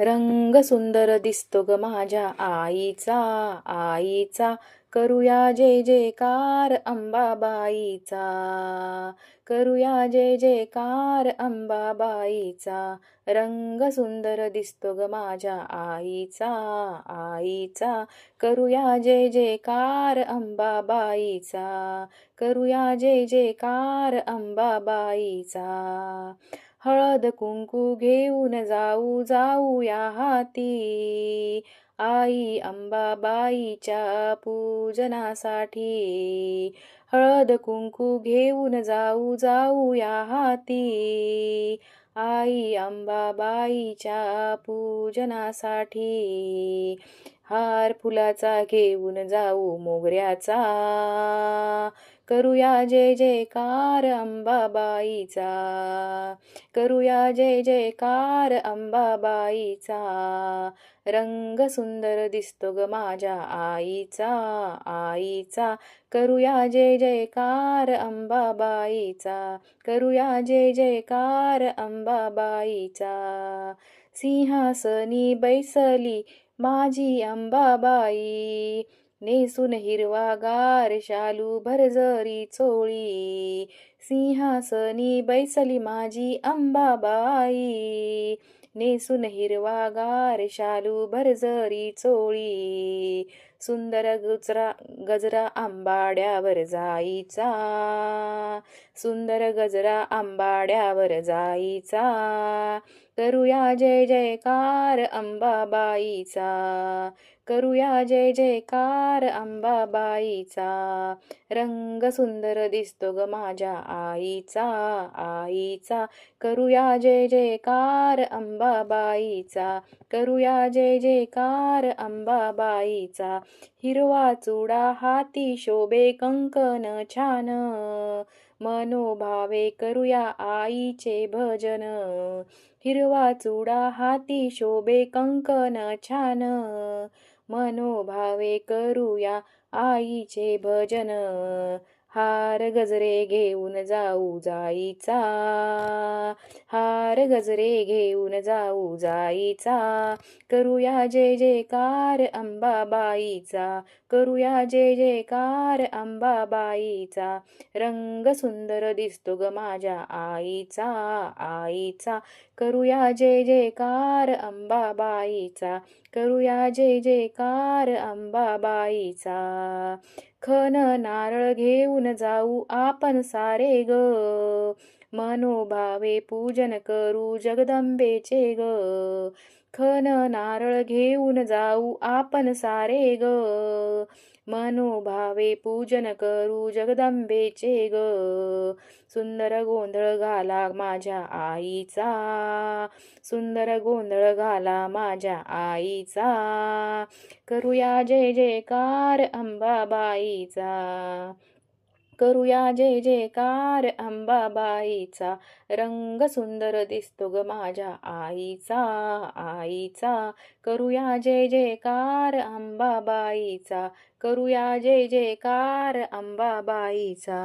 रंग सुंदर दिसतो ग माझ्या आईचा आईचा. करूया जे जयकार अंबाबाईचा. करूया जे जयकार अंबाबाईचा. रंग सुंदर दिसतो ग माझ्या आईचा आईचा. करूया जे जयकार अंबाबाईचा. करूया जे जयकार अंबाबाईचा. हळद कुंकू घेऊन जाऊ जाऊया हाती आई अंबाबाईच्या पूजनासाठी हळद कुंकू घेऊन जाऊ जाऊया हाती आई अंबाबाईच्या पूजनासाठी हार फुलाचा घेऊन जाऊ मोगऱ्याचा करूया जय जयकार अंबाबाईचा. करूया जय जयकार अंबाबाईचा. रंग सुंदर दिसतो ग माझ्या आईचा आईचा. करूया जय जयकार अंबाबाईचा. करूया जय जयकार अंबाबाईचा. सिंहासनी बैसली माझी अंबाबाई. नेसून हिरवागार शालू भरजरी चोळी. सिंहासनी बैसली माझी अंबाबाई. नेसून हिरवागार शालू भरजरी चोळी. सुंदर गुजरा गजरा आंबाड्यावर जाईचा सुंदर गजरा आंबाड्यावर जाईचा करूया जय जयकार अंबाबाईचा. करूया जय जयकार अंबाबाईचा. रंग सुंदर दिसतो ग माझ्या आईचा आईचा. करूया जय जयकार अंबाबाईचा. करूया जय जयकार अंबाबाईचा. हिरवा चुडा हाती शोभे कंकन छान. मनोभावे करूया आईचे भजन. हिरवा चुडा हाती शोभे कंकन छान. मनोभावे करूया आईचे भजन. हार गजरे घेऊन जाऊ जाईचा. हार गजरे घेऊन जाऊ जाईचा. करूया जे जयकार अंबाबाईचा. करूया जे जयकार अंबाबाईचा. रंग सुंदर दिसतो ग माझ्या आईचा आईचा. करूया जे जयकार अंबाबाईचा. करूया जे जयकार अंबाबाईचा. खन नारळ घेऊन जाऊ आपण सारे ग. मनोभावे पूजन करू जगदंबेचे ग. खन नारळ घेऊन जाऊ आपण सारे ग. मनोभावे पूजन करू जगदंबेचे ग सुंदर गोंधळ घाला माझ्या आईचा सुंदर गोंधळ घाला माझ्या आईचा करूया जय जयकार अंबाबाईचा करूया जय जयकार अंबाबाईचा. रंग सुंदर दिसतो ग माझ्या आईचा आईचा. करूया जय जयकार अंबाबाईचा. करूया जय जयकार अंबाबाईचा.